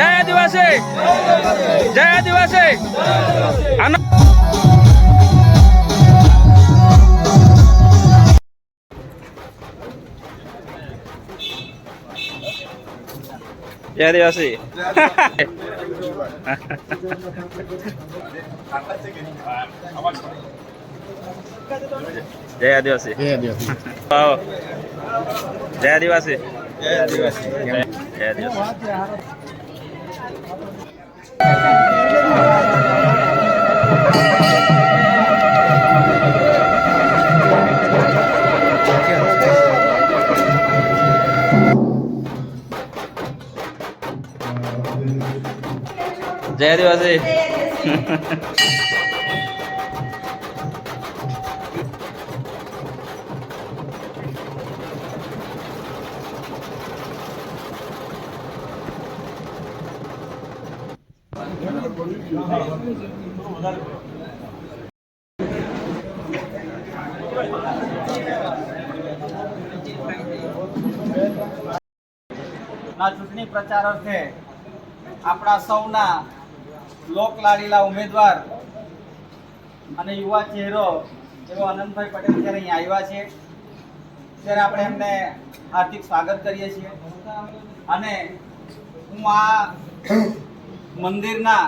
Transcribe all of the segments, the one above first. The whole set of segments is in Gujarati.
જય આદિવાસી! જય આદિવાસી! આનંદ જય આદિવાસી! જય આદિવાસી! આવો. જય આદિવાસી! જય આદિવાસી. જય આદિવાસી. આ ચૂંટણી પ્રચાર અર્થે આપણા સૌના લોકલાડીલા ઉમેદવાર અને યુવા ચહેરો એવો આનંદભાઈ પટેલ જ્યારે અહીંયા આવ્યા છે, ત્યારે આપણે એમને હાર્દિક સ્વાગત કરીએ છીએ. અને હું આ મંદિરના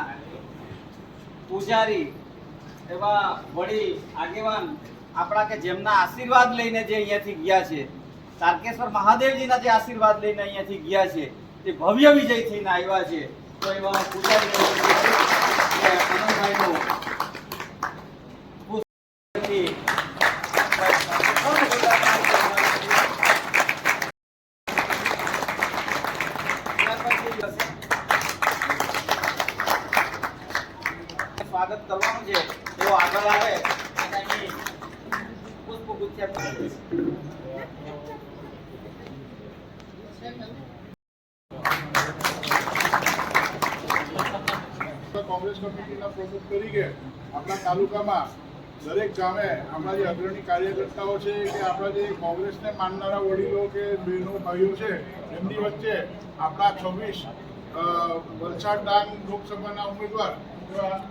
પૂજારી એવા વડી આગેવાન આપણા કે જેમના આશીર્વાદ લઈને જે અહીંયાથી ગયા છે, તારકેશ્વર મહાદેવજીના જે આશીર્વાદ લઈને અહીંયાથી ગયા છે, તે ભવ્ય વિજય થઈને આવ્યા છે. તો એવા સ્વાગત કરવાનું છે. તેઓ આગળ આવે અને પુષ્પગુચ્છ કોંગ્રેસ કમિટીના પ્રમુખ તરીકે આપણા તાલુકામાં દરેક ગામે આપણા જે અગ્રણી કાર્યકર્તાઓ છે કે આપણા જે કોંગ્રેસને માનનારા વડીલો કે બહેનો, ભાઈઓ છે, એમની વચ્ચે આપણા છવ્વીસ વલસાડ ડાંગ લોકસભાના ઉમેદવાર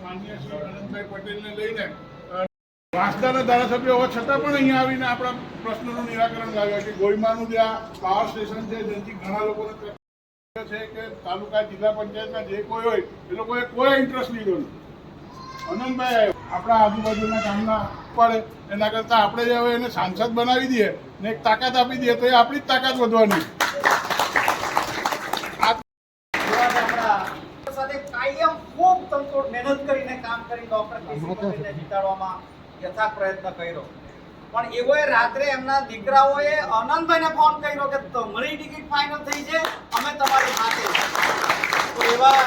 માનનીય શ્રી આનંદભાઈ પટેલને લઈને વાંસદાના ધારાસભ્ય હોવા છતાં પણ અહીંયા આવીને આપણા પ્રશ્નોનું નિરાકરણ લાવ્યા કે ગોઈમાનું ત્યાં પાવર સ્ટેશન છે જેથી ઘણા લોકોને છે કે તાલુકા, જિલ્લા પંચાયતના જે કોઈ હોય, એ લોકોએ કોઈ ઇન્ટરેસ્ટ લીધો નથી. આનંદભાઈ આપણા આજુબાજુના ગામના પડે એના કરતાં આપણે જે હવે એને સાંસદ બનાવી દઈએ ને એક તાકાત આપી દઈએ તો એ આપણી જ તાકાત વધવાની. એવા સાથે કાયમ ખૂબ તનતોડ મહેનત કરીને કામ કરીને આપણે જીતાડવામાં યથાર્થ પ્રયત્ન કર્યો. પણ એવોએ રાત્રે એમના દીકરાઓએ આનંદભાઈને ફોન કર્યો કે તમારી ટિકિટ ફાઇનલ થઈ છે અમે તમારી સાથે. તો એવા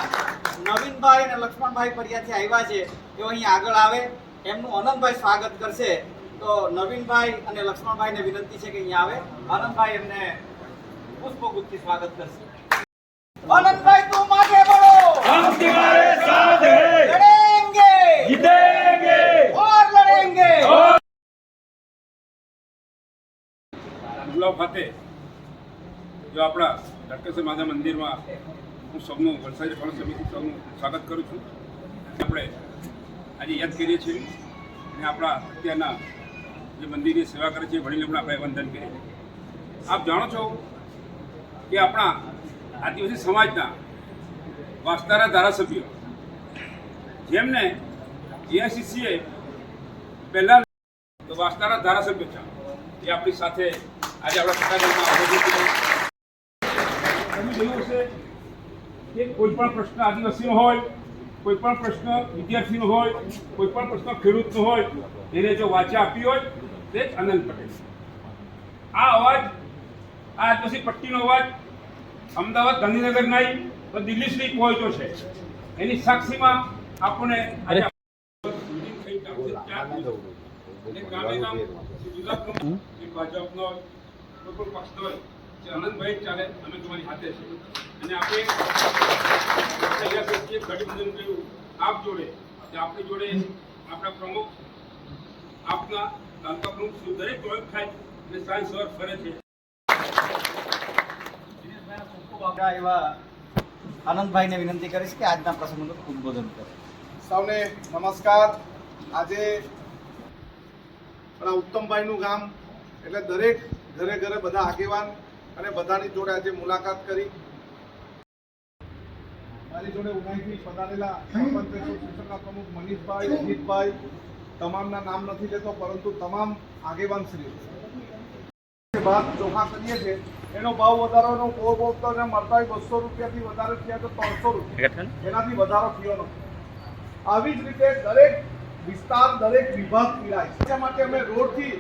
નવીનભાઈ અને લક્ષ્મણભાઈ ફરિયાથી આવ્યા છે. તેઓ અહીં આગળ આવે. એમનું અનંતભાઈ સ્વાગત કરશે. તો નવીનભાઈ અને લક્ષ્મણભાઈને વિનંતી છે કે અહીંયા આવે. અનંતભાઈ એમને પુષ્પગુચ્છથી સ્વાગત કરશે. અનંતભાઈ તું માગે બળો હમ તિમારે સાથ હે લડેંગે! જીતેંગે. ઓર લડેંગે! ગુલાબ ખાતે જો આપણા ડક્કેશ્વર માતા મંદિરમાં હું સૌનું વલસાડી ફળ સમિતિ સૌનું સ્વાગત કરું છું. આપણે આજે યાદ કરીએ છીએ અને આપણા અત્યારના જે મંદિરની સેવા કરે છે વડીલોને આપણે વંદન કરીએ છીએ. આપ જાણો છો કે આપણા આદિવાસી સમાજના વાસ્તારા ધારાસભ્યો, જેમને એઆઈસીસીએ પહેલાં તો વાસ્તારા ધારાસભ્ય છે એ આપણી સાથે આજે આપણા સત્તાધારમાં કે કોઈ પણ પ્રશ્ન આદિવાસીનો હોય કોઈ પણ પ્રશ્ન વિદ્યાર્થીનો હોય કોઈ પણ પ્રશ્ન ખેડૂતનો હોય એને જો વાચા આપી હોય તે જ આનંદ પટેલ. આ અવાજ આ આદિવાસી પટ્ટીનો અવાજ અમદાવાદ ગાંધીનગર નહીં તો દિલ્હી સુધી પહોંચ્યો છે. એની સાક્ષીમાં જે ભાજપનો હોય, કોઈ પણ પક્ષનો હોય, આનંદભાઈ ચાલે અમે તમારી હાથે છીએ. અને આપણે છીએ કર્યું આપ જોડે આપણી જોડે આપણા પ્રમુખ આપના તાલુકા પ્રમુખ શ્રી દરેક પ્રયોગ થાય અને સાંજ સવાર ફરે છે. એવા આનંદભાઈને વિનંતી કરીશ કે આજના પ્રસંગનું ઉદબોધન કરે. સૌને નમસ્કાર. આજે આપણા ઉત્તમભાઈનું ગામ એટલે દરેક ઘરે ઘરે બધા આગેવાન અને બધાની જોડે આજે મુલાકાત કરી. મારી જોડે ઉનાઈથી પધારેલા સરપંચ એસોસિએશનના પ્રમુખ મનીષભાઈ અજીતભાઈ તમામના નામ નથી લેતો પરંતુ તમામ આગેવાન શ્રી ભાત ચોખા કરીએ છીએ. એનો ભાવ વધારોનો પોર બોલતો અને મળતા હોય બસો રૂપિયાથી વધારે થયા તો ત્રણસો રૂપિયા. એનાથી વધારો થયો નથી. આવી જ રીતે દરેક વિસ્તાર દરેક વિભાગ પીડાય છે. માટે અમે રોડથી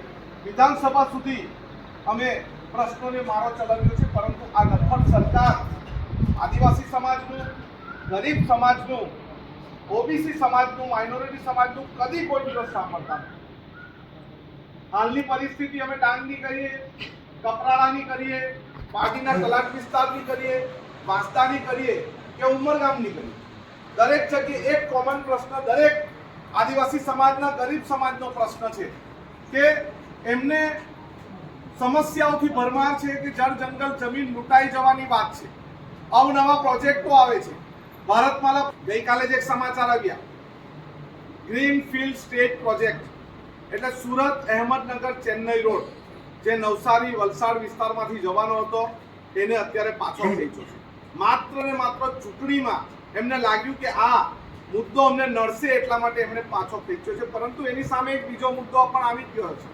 વિધાનસભા સુધી અમે પ્રશ્નોને મારો ચલાવ્યો છે પરંતુ આ નફટ સરકાર આદિવાસી સમાજનું ગરીબ સમાજનું, ઓબીસી સમાજનું માઇનોરિટી સમાજનું કદી કોઈ દિવસ સાંભળતા હાલની પરિસ્થિતિ અમે ડાંગની કરીએ કપરાળાની કરીએ પાટીના કલાક વિસ્તારની કરીએ, વાંસદાની કરીએ કે ઉમરગામની કરીએ. દરેક જગ્યાએ એક કોમન પ્રશ્ન, દરેક આદિવાસી સમાજના ગરીબ સમાજનો પ્રશ્ન છે કે એમને સમસ્યાઓથી ભરમાર છે કે જળ જંગલ જમીન લૂંટાઈ જવાની વાત છે. અવનવા પ્રોજેક્ટો આવે છે. ભારતમાલા ગઈકાલે જ એક સમાચાર આવ્યા. ગ્રીન ફિલ્ડ સ્ટેટ પ્રોજેક્ટ, એટલે સુરત અહેમદનગર ચેન્નઈ રોડ, જે નવસારી વલસાડ વિસ્તારમાંથી જવાનો હતો એને અત્યારે પાછો ખેંચ્યો છે માત્ર ને માત્ર ચૂંટણીમાં એમને લાગ્યું કે આ મુદ્દો અમને નડશે એટલા માટે એમણે પાછો ખેંચ્યો છે. પરંતુ એની સામે એક બીજો મુદ્દો પણ આવી ગયો છે.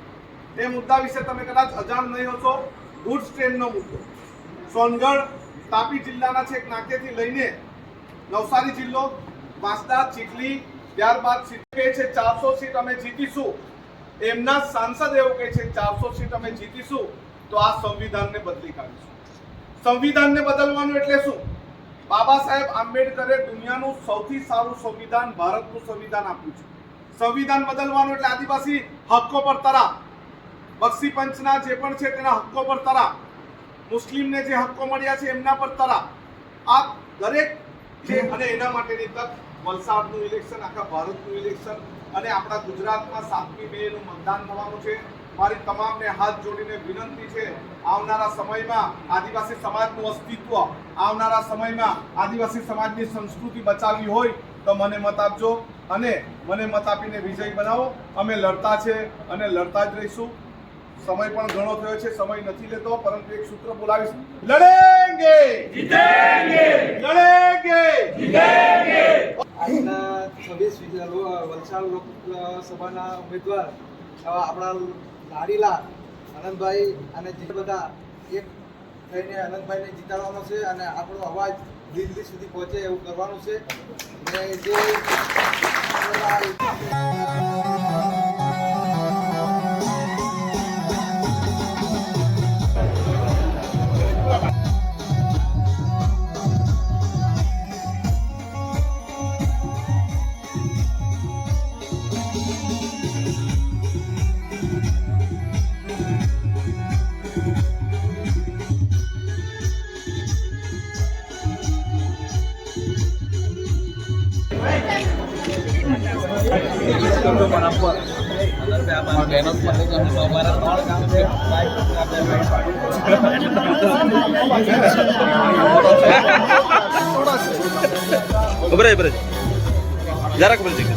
એ મુદ્દા વિશે તમે કદાચ અજાણ નહીં હશો. ગુડ્સ ટ્રેનનો મુદ્દો. સોનગઢ તાપી જિલ્લાના છેક નાકેથી લઈને નવસારી જિલ્લો, વાંસદા, ચીખલી, ત્યારબાદ કહે છે ચારસો સીટ અમે જીતીશું. એમના સાંસદ એવું કહે છે ચારસો સીટ અમે જીતીશું, તો આ સંવિધાનને બદલી કાઢીશું. સંવિધાનને બદલવાનું એટલે શું? બાબા સાહેબ આંબેડકરે દુનિયાનું સૌથી સારું સંવિધાન, ભારતનું સંવિધાન આપ્યું છે. સંવિધાન બદલવાનું એટલે આદિવાસી હક્કો પર તરા બક્ષી પંચના જે પણ છે તેના હક્કો પર તરા મુસ્લિમને જે હક્કો મળ્યા છે એમના પર તરા આ દરેક છે અને એના માટેની તક, વલસાડનું ઇલેક્શન આખા ભારતનું ઇલેક્શન અને આપણા ગુજરાતમાં સાતમી મે નું મતદાન થવાનું છે. મારી તમામને હાથ જોડીને વિનંતી છે, આવનારા સમયમાં આદિવાસી સમાજનું અસ્તિત્વ, આવનારા સમયમાં આદિવાસી સમાજની સંસ્કૃતિ બચાવવી હોય તો મને મત આપજો અને મને મત આપીને વિજય બનાવો. અમે લડતા છે અને લડતા જ રહીશું. સમય પણ ઘણો થયો છે સમય નથી લેતો પરંતુ એક સૂત્ર બોલાવીશ. લડેંગે! જીતેંગે! લડેંગે! આજના છવ્વીસ વલસાડ લોકસભાના ઉમેદવાર આપણા લાડીલા આનંદભાઈ અને જે બધા એક થઈને આનંદભાઈને જીતાડવાનો છે અને આપણો અવાજ દિલ્હી સુધી પહોંચે એવું કરવાનું છે. ને જે ઉભરે ઉભરે જરાક ઉભરે જગ્યા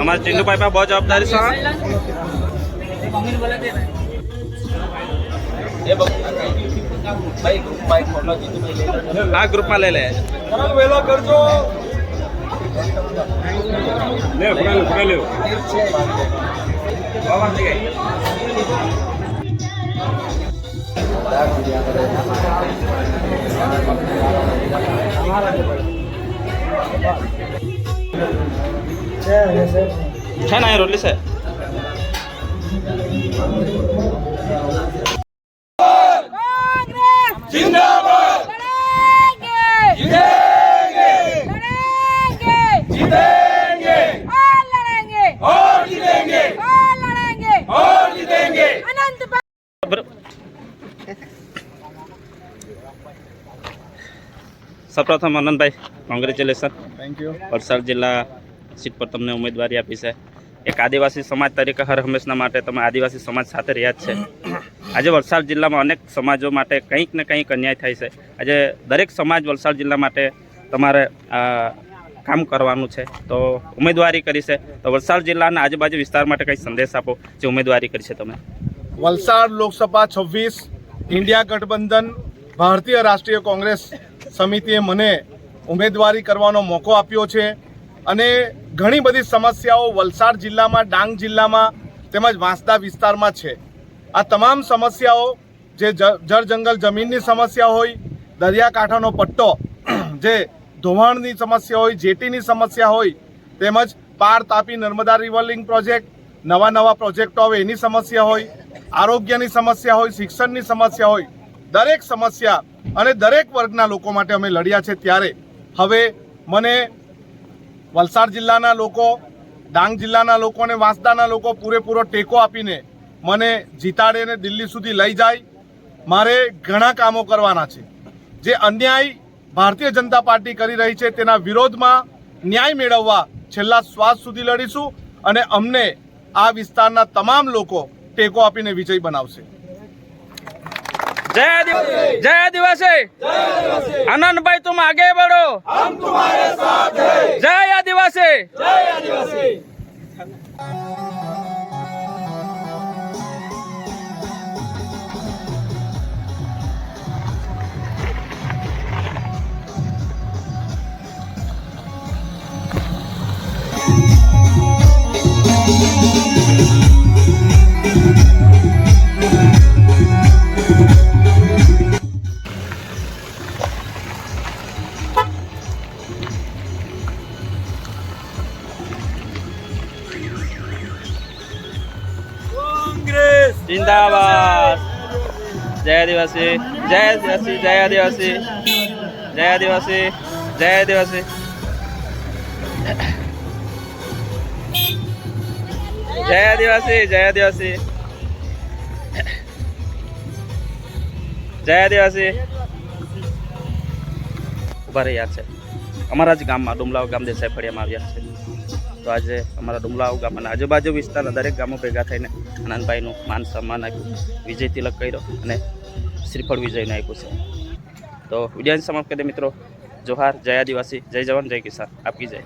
અમારે ચિંટુભાઈ પાસે બહુ જવાબદારી છે હા ગ્રુપમાં લઈ લે લે ફોડા લે થઈ ગઈ છે ને એ રોટલી છે? સૌપ્રથમ Anandbhai congratulation thank you Valsad જિલ્લા સીટ પર તમને ઉમેદવારી આપી છે. એક આદિવાસી સમાજ તરીકે હર હંમેશના માટે તમે આદિવાસી સમાજ સાથે રહ્યા જ છે. આજે વલસાડ જિલ્લામાં અનેક સમાજો માટે કંઈક ને કંઈક અન્યાય થાય છે. આજે દરેક સમાજ વલસાડ જિલ્લા માટે તમારે કામ કરવાનું છે. તો ઉમેદવારી કરી છે. તો વલસાડ જિલ્લાના આજુબાજુ વિસ્તાર માટે કંઈ સંદેશ આપો જે ઉમેદવારી કરી છે તમે. વલસાડ લોકસભા છવ્વીસ ઇન્ડિયા ગઠબંધન ભારતીય રાષ્ટ્રીય કોંગ્રેસ. સમિતિએ મને ઉમેદવારી કરવાનો મોકો આપ્યો છે અને ઘણી બધી સમસ્યાઓ વલસાડ જિલ્લામાં, ડાંગ જિલ્લામાં તેમજ વાંસદા વિસ્તારમાં છે. આ તમામ સમસ્યાઓ જે જળ જંગલ જમીનની સમસ્યા હોય, દરિયાકાંઠાનો પટ્ટો, જે ધોવાણની સમસ્યા હોય, જેટીની સમસ્યા હોય, તેમજ પાર તાપી નર્મદા રિવરલિંગ પ્રોજેક્ટ, નવા નવા પ્રોજેક્ટો આવે એની સમસ્યા હોય, આરોગ્યની સમસ્યા હોય, શિક્ષણની સમસ્યા હોય, દરેક સમસ્યા અને દરેક વર્ગના લોકો માટે અમે લડ્યા છે ત્યારે. હવે મને વલસાડ જિલ્લાના લોકો, ડાંગ જિલ્લાના લોકો અને વાંસદાના લોકો પૂરેપૂરો ટેકો આપીને મને જીતાડીને દિલ્હી સુધી લઈ જાય. મારે ઘણા કામો કરવાના છે. જે અન્યાય ભારતીય જનતા પાર્ટી કરી રહી છે તેના વિરોધમાં ન્યાય મેળવવા છેલ્લા શ્વાસ સુધી લડીશું અને અમને આ વિસ્તારના તમામ લોકો ટેકો આપીને વિજય બનાવશે. જય દિવસે જય દિવસે આનંદભાઈ તું આગે બઢો હમ તુમ્હારે સાથ હૈ જય આદિવાસી જય આદિવાસી. જિંદાબાદ. જય દિવસી જય આદિવાસી જય આદિવાસી. જય આદિવાસી જય આદિવાસી. જય આદિવાસી જય આદિવાસી. જય આદિવાસી. ઊભા રહ્યા છે. અમારા જ ગામમાં ડુમલાવ ગામ દેસાઈ ફળિયામાં આવ્યા છે. તો આજે અમારા ડુમલાવ ગામ અને આજુબાજુ વિસ્તારના દરેક ગામો ભેગા થઈને આનંદભાઈનું માન સન્માન આપ્યું, વિજય તિલક કર્યો અને શ્રીફળ વિજયને આપ્યું છે. તો વીડિયો સમાપ્ત કરીએ મિત્રો, જોહાર, જય આદિવાસી, જય જવાન, જય કિસાન. આપી જય.